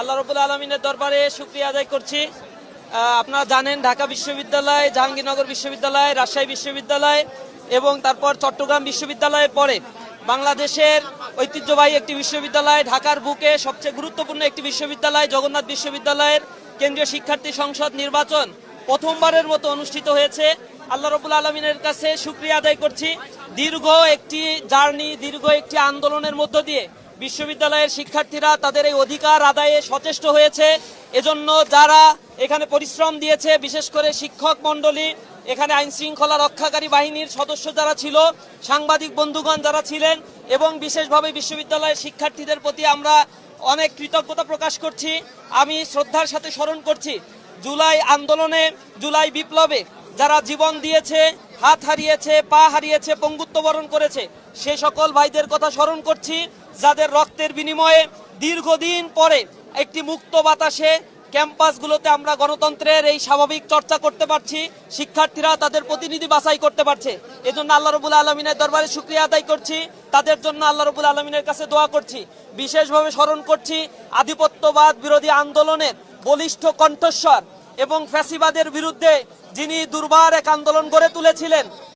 আল্লাহ রবুল আলমিনের দরবারে শুক্রিয়া আদায় করছি। আপনারা জানেন ঢাকা বিশ্ববিদ্যালয়, জাহাঙ্গীরনগর বিশ্ববিদ্যালয়, রাজশাহী বিশ্ববিদ্যালয় এবং তারপর চট্টগ্রাম বিশ্ববিদ্যালয়ের পরে বাংলাদেশের ঐতিহ্যবাহী একটি বিশ্ববিদ্যালয়, ঢাকার বুকে সবচেয়ে গুরুত্বপূর্ণ একটি বিশ্ববিদ্যালয়, জগন্নাথ বিশ্ববিদ্যালয়ের কেন্দ্রীয় শিক্ষার্থী সংসদ নির্বাচন প্রথমবারের মতো অনুষ্ঠিত হয়েছে। আল্লাহ রবুল আলমিনের কাছে শুক্রিয়া আদায় করছি। দীর্ঘ একটি জার্নি, দীর্ঘ একটি আন্দোলনের মধ্য দিয়ে বিশ্ববিদ্যালয়ের শিক্ষার্থীরা তাদের এই অধিকার আদায়ে সচেষ্ট হয়েছে। এজন্য যারা এখানে পরিশ্রম দিয়েছে, বিশেষ করে শিক্ষক মণ্ডলী, এখানে আইন শৃঙ্খলা রক্ষাকারী বাহিনীর সদস্য যারা ছিল, সাংবাদিক বন্ধুগণ যারা ছিলেন, এবং বিশেষভাবে বিশ্ববিদ্যালয়ের শিক্ষার্থীদের প্রতি আমরা অনেক কৃতজ্ঞতা প্রকাশ করছি। আমি শ্রদ্ধার সাথে স্মরণ করছি, জুলাই আন্দোলনে, জুলাই বিপ্লবে যারা জীবন দিয়েছে, হাত হারিয়েছে, পা হারিয়েছে, পঙ্গুত্ব বরণ করেছে, সে সকল ভাইদের কথা স্মরণ করছি। যাদের রক্তের বিনিময়ে দীর্ঘদিন পরে একটি মুক্ত বাতাসে ক্যাম্পাসগুলোতে আমরা গণতন্ত্রের এই স্বাভাবিক চর্চা করতে পারছি, শিক্ষার্থীরা তাদের প্রতিনিধি বাছাই করতে পারছে। এজন্য আল্লাহ রবুল আলমিনের দরবারে শুক্রিয়া আদায় করছি, তাদের জন্য আল্লাহ রবুল আলমিনের কাছে দোয়া করছি। বিশেষভাবে স্মরণ করছি আধিপত্যবাদ বিরোধী আন্দোলনের বলিষ্ঠ কণ্ঠস্বর এবং ফ্যাসিবাদের বিরুদ্ধে যিনি দুর্বার এক আন্দোলন গড়ে তুলেছিলেন।